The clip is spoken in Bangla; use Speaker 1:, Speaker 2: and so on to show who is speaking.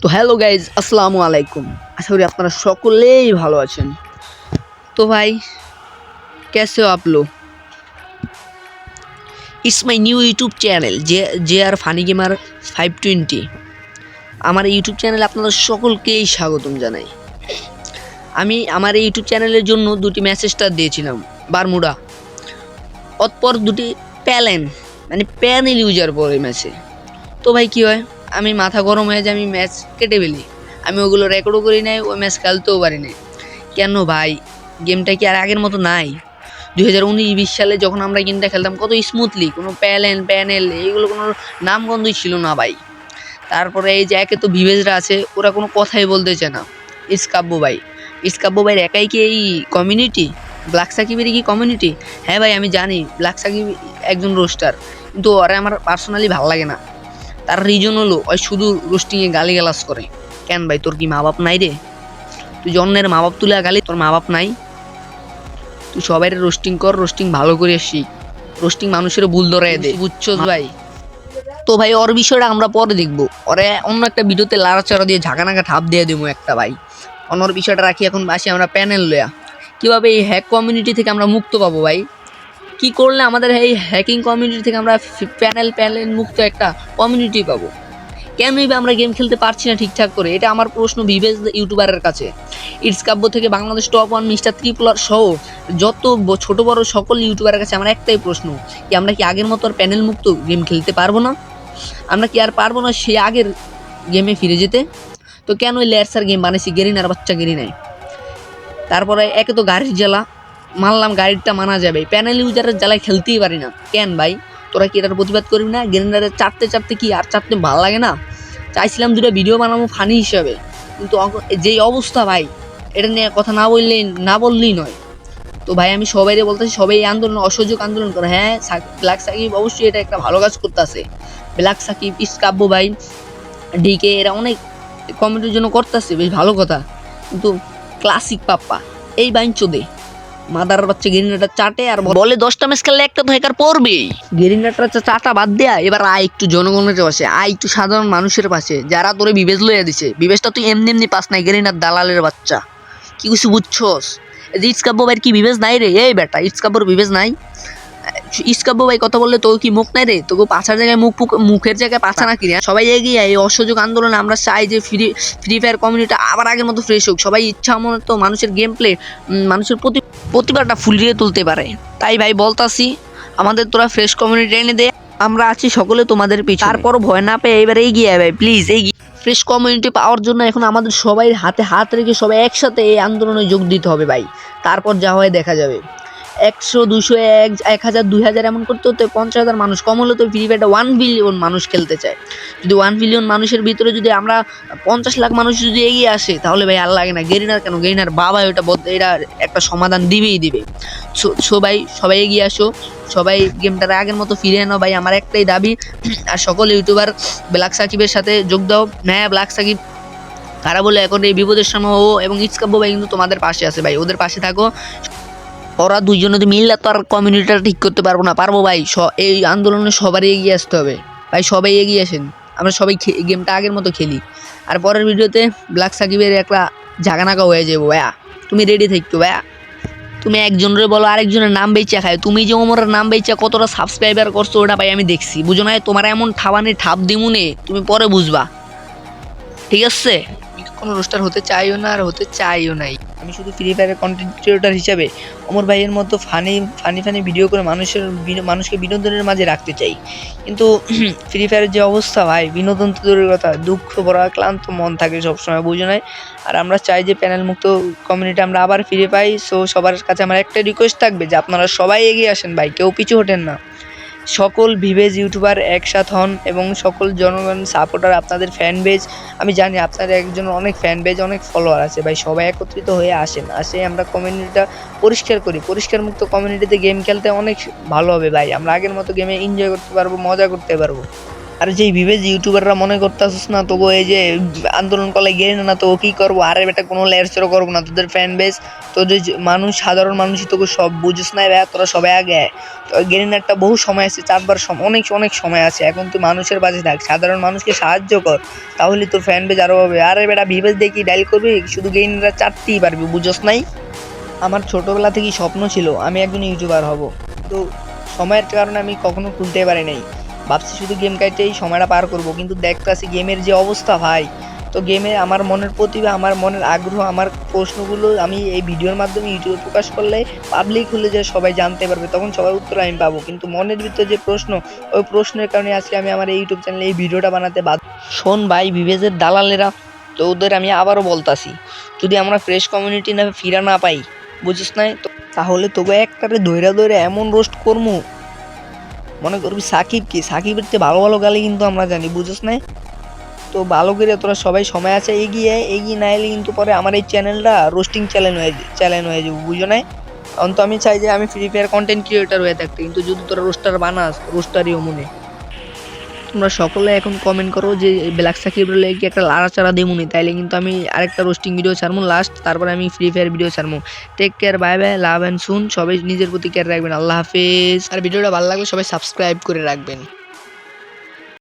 Speaker 1: তো হ্যালো গাইজ আসসালামু আলাইকুম আশা করি আপনারা সকলেই ভালো আছেন তো ভাই कैसे हो आप लोग it's my new YouTube channel যে J R funny gamer five twenty আমার এই ইউটিউব চ্যানেলে আপনাদের সকলকেই স্বাগতম জানাই আমি আমার এই ইউটিউব চ্যানেলের জন্য দুটি মেসেজটা দিয়েছিলাম বারমুডা অতপর দুটি প্যালেন মানে প্যানেল ইউজার পরে ম্যাচে তো ভাই কী হয় আমি মাথা গরম হয়ে যায়, আমি ম্যাচ কেটে ফেলি। আমি ওগুলো রেকর্ডও করি নাই, ওই ম্যাচ খেলতেও পারি নাই। কেন ভাই? গেমটা কি আর আগের মতো নাই? দু হাজার উনিশ, বিশ সালে যখন আমরা গেমটা খেলতাম, কত স্মুথলি কোনো প্যালেন, প্যানেল, এইগুলো কোনো নামগন্ধই ছিল না ভাই। তারপরে এই যে একে তো ভিভেজরা আছে, ওরা কোনো কথাই বলতেছে না। ইস্কাব্য ভাই। ইস্কাব্য ভাইয়ের একাই কি এই কমিউনিটি ব্ল্যাক সাকিবেরই কি কমিউনিটি হ্যাঁ ভাই, আমি জানি, ব্ল্যাক সাকিব একজন রোস্টার কিন্তু ওরা আমার পার্সোনালি ভালো লাগে না। তার রিজন হলো, ওই শুধু রোস্টিংয়ে গালি গালাস করে। কেন ভাই, তোর কি মা বাপ নাই রে? তুই জন্মের মা বাপ তুলে গালি, তোর মা বাপ নাই। তুই সবাই রোস্টিং কর রোস্টিং ভালো করে শিখ। রোস্টিং মানুষের ভুল ধরাই দে। বুঝছ ভাই? তো ভাই, ওর বিষয়টা আমরা পরে দেখব। ওরে অন্য একটা ভিডিওতে লাড়াচাড়া দিয়ে ঝাঁকানাকা ঠাপ দিয়ে দেবো একটা ভাই। অন্যর বিষয়টা রাখি এখন, আসি আমরা প্যানেল লয়া। কীভাবে এই হ্যাক কমিউনিটি থেকে আমরা মুক্ত পাবো ভাই? কি করলে আমাদের এই হ্যাকিং কমিউনিটি থেকে আমরা প্যানেল প্যানেল মুক্ত একটা কমিউনিটি পাবো? কেনই বা আমরা গেম খেলতে পারছি না ঠিকঠাক করে? এটা আমার প্রশ্ন বিবেচ ইউটিউবারের কাছে। ইটস কাব্য থেকে বাংলাদেশ টপ ওয়ান মিস্টার ত্রিপুলার সহ যত ছোট, বড় সকল ইউটিউবারের কাছে আমার একটাই প্রশ্ন, কি আমরা কি আগের মতো আর প্যানেল মুক্ত গেম খেলতে পারব না? আমরা কি আর পারব না সে আগের গেমে ফিরে যেতে? তো কেন ওই লেয়ারসার গেম বানাইছি, গেরিনার বাচ্চা গেরি নাই তারপরে একে তো গাড়ির জ্বালা। মানলাম গাড়িটা মানা যাবে। প্যানেল ইউজারের জ্বালায় খেলতেই পারি না। কেন ভাই? তোরা কি এটার প্রতিবাদ করবি না? গেরিনারের চাপতে চাপতে কি আর চাপতে ভালো লাগে না? চাইছিলাম দুটো ভিডিও বানাবো ফানি হিসাবে। কিন্তু যেই অবস্থা ভাই, এটা নিয়ে কথা না বললেই না বললেই নয়। তো ভাই, আমি সবাইরে বলতেছি, সবাই এই আন্দোলন, অসহযোগ আন্দোলন করে। হ্যাঁ ব্ল্যাক সাকিব অবশ্যই এটা একটা ভালো কাজ করতেছে। ব্ল্যাক সাকিব ইসকাব্য ভাই ডিকে এরা অনেক কমেন্টের জন্য করতেছে, বেশ ভালো কথা। কিন্তু ক্লাসিক পাপ্পা, এই বাইন চোদে মাদার বাচ্চা গেরিনাটা চাটে আর বলে দশটা ম্যাচ খেললে একটা তো হেকার পড়বেই। গেরিনাটা চাটা বাদ দেয়া এবার আয় একটু জনগণের পাশে আয় একটু সাধারণ মানুষের পাশে যারা তোরে বিবেচ লইয়া দিছে। বিবেচটা তুই এমনি এমনি পাস নাই গেরিনার দালালের বাচ্চা। কি কিছু বুঝছস? যে ইটস কাব্য কি বিবেচ নাই রে? এই বেটা ইটস কাব্যর বিবেচ নাই। ইসকাব্য ভাই কথা বললে তোর কি মুখ নাই রে? তোকে পাছার জায়গায় মুখ মুখের জায়গায় পাছা নাকি রে? সবাই এগিয়ে এই অসহযোগ আন্দোলন আমরা চাই যে ফ্রি ফ্রি ফায়ার কমিউনিটি আবার আগের মতো ফ্রেশ হোক। সবাই ইচ্ছা মতো মানুষের গেম প্লে মানুষের প্রতি, প্রতিভাটা ফুলিয়ে তুলতে পারে। তাই ভাই বলতাছি, আমাদের তোরা ফ্রেশ কমিউনিটি এনে দে, আমরা আছি সকলে তোমাদের পিছনে। তারপর ভয় না পেয়ে এবার এগিয়ে ভাই প্লিজ এগিয়ে। ফ্রেশ কমিউনিটি পাওয়ার জন্য এখন আমাদের সবাই হাতে হাত রেখে সবাই একসাথে এই আন্দোলনে যোগ দিতে হবে ভাই। তারপর যা হয় দেখা যাবে। একশো, দুশো, এক এক হাজার, দুই হাজার এমন করতে হতে পঞ্চাশ হাজার মানুষ। কম হলে তো ফ্রি ফায়ারটা ওয়ান বিলিয়ন মানুষ খেলতে চায়। যদি ওয়ান বিলিয়ন মানুষের ভিতরে যদি আমরা পঞ্চাশ লাখ মানুষ যদি এগিয়ে আসে, তাহলে ভাই আর লাগে না। গেরিনার কেন? গেরিনার বাবা ওটা এটা একটা সমাধান দিবেই দিবে। সো- সো ভাই, সবাই এগিয়ে আসো। সবাই গেমটার আগের মতো ফিরে এনো ভাই, আমার একটাই দাবি, আর সকল ইউটিউবার ব্ল্যাক সাকিবের সাথে যোগ দাও। হ্যাঁ ব্ল্যাক সাকিব, কারা বলে এখন এই বিপদের সময় ও এবং ইটসকাব্য ভাই কিন্তু তোমাদের পাশে আছে। ভাই, ওদের পাশে থাকো। ওরা দুইজন তো মিললে তো আর কমিউনিটিটা ঠিক করতে পারব না। পারব ভাই, স- এই আন্দোলনে সবারই এগিয়ে আসতে হবে। ভাই, সবাই এগিয়ে আসেন। আমরা সবাই গেমটা আগের মতো খেলি। আর পরের ভিডিওতে ব্ল্যাক সাকিবের একটা ঝাঁকানাকা হয়ে যাব, ভাইয়া। তুমি রেডি থাকতো, ভাইয়া। তুমি একজনের বলো, আরেকজনের নাম বেচা খায়। তুমি যে ওমরের নাম বেচা কতটা সাবস্ক্রাইবার করছ, ওটা ভাই আমি দেখছি। বুঝো না, তোমার এমন ঠাবানি ঠাপ দিমুনে, তুমি পরে বুঝবা। ঠিক আছে। আমি কোনো রোস্টার হতে চাইও না আর হতে চাইও নাই। আমি শুধু ফ্রি ফায়ারের কন্টেন্ট ক্রিয়েটার হিসাবে অমর ভাইয়ের মতো ফানি ফানি ফানি ভিডিও করে মানুষের বিনো- মানুষকে বিনোদনের মাঝে রাখতে চাই। কিন্তু ফ্রি ফায়ারের যে অবস্থা ভাই বিনোদন তো দূরের কথা দুঃখ ভরা ক্লান্ত মন থাকে সবসময় বুঝে নাই? আর আমরা চাই যে প্যানেল মুক্ত কমিউনিটি আমরা আবার ফিরে পাই। সো সবার কাছে আমার একটা রিকোয়েস্ট থাকবে যে আপনারা সবাই এগিয়ে আসেন ভাই কেউ পিছু হটেন না। সকল ভিভেজ ইউটিউবার একসাথ হন এবং সকল জনগণ সাপোর্টার আপনাদের ফ্যান বেজ আমি জানি আপনাদের একজন অনেক ফ্যান বেজ অনেক ফলোয়ার আছে ভাই, সবাই একত্রিত হয়ে আসেন। আসে আমরা কমিউনিটিটা পরিষ্কার করি। পরিষ্কার মুক্ত কমিউনিটিতে গেম খেলতে অনেক ভালো হবে ভাই। আমরা আগের মতো গেমে এনজয় করতে পারব, মজা করতে পারব। আর যে বিবেজ ইউটিউবাররা মনে করতেছিস না, তবু এই যে আন্দোলন করলে গেলে না তো কি করব? আরে বেটা, কোনো লেয়ারচেরও করব না, তোদের ফ্যান বেস তোদের মানুষ, সাধারণ মানুষই তোকে সব বুঝিস না ভাই তোরা সবাই আগে। তো গেরিন একটা বহু সময় আছে চারবার সম- অনেক অনেক সময় আছে, এখন তুই মানুষের বাজে থাক, সাধারণ মানুষকে সাহায্য কর, তাহলে তোর ফ্যান বেজ আরও হবে। আরে বেটা বিবেজ দেখি ডাইল করবি? শুধু গেইনরা চারতেই পারবি, বুঝোস নাই? আমার ছোটোবেলা থেকেই স্বপ্ন ছিল, আমি একজন ইউটিউবার হব। তো সময়ের কারণে আমি কখনো খুলতে পারি নাই। ভাবছি শুধু গেম কাইটেই সময়টা পার করব, কিন্তু দেখতেছি গেমের যে অবস্থা ভাই, তো গেমে আমার মনের প্রতিভা, আমার মনের আগ্রহ, আমার প্রশ্নগুলো আমি এই ভিডিওর মাধ্যমে ইউটিউবে প্রকাশ করলে পাবলিক হলে যে সবাই জানতে পারবে, তখন সবার উত্তর আমি পাবো। কিন্তু মনের ভিতরে যে প্রশ্ন, ওই প্রশ্নের কারণে আজকে আমি আমার এই ইউটিউব চ্যানেলে এই ভিডিওটা বানাতে বাধ্য। শোন ভাই বিভেজের দালালেরা, তো ওদের আমি আবারও বলতাছি, যদি আমরা ফ্রেশ কমিউনিটি না ফিরা না পাই, বুঝিস নাই? তো তাহলে তবে একটারে দৈরা দৈরা এমন রোস্ট করমু। মনে করবি সাকিব কি? সাকিবের চেয়ে ভালো ভালো গালি কিন্তু আমরা জানি, বুঝিস না তো ভালো করে তোরা সবাই সময় আছে, এগিয়ে এগিয়ে না এলে কিন্তু পরে আমার এই চ্যানেলটা রোস্টিং চ্যানেল হয়ে চ্যানেল হয়ে যাব, বুঝো নাই? কারণ তো আমি চাই যে আমি ফ্রি ফায়ার কন্টেন্ট ক্রিয়েটার হয়ে থাকতে, কিন্তু যদি তোরা রোস্টার বানাস রোস্টারই মনে তোমরা সকলে এখন কমেন্ট করো যে ব্ল্যাক সাকিব রোলে কি একটা লাড়াচাড়া নি তাইলে কিন্তু আমি আরেকটা রোস্টিং ভিডিও ছাড়বো লাস্ট তারপরে আমি ফ্রি ফায়ার ভিডিও ছাড়বো take care bye bye love and শুন সবাই নিজের প্রতি কেয়ার রাখবেন। আল্লাহ হাফেজ। আর ভিডিওটা ভালো লাগলে সবাই সাবস্ক্রাইব করে রাখবেন।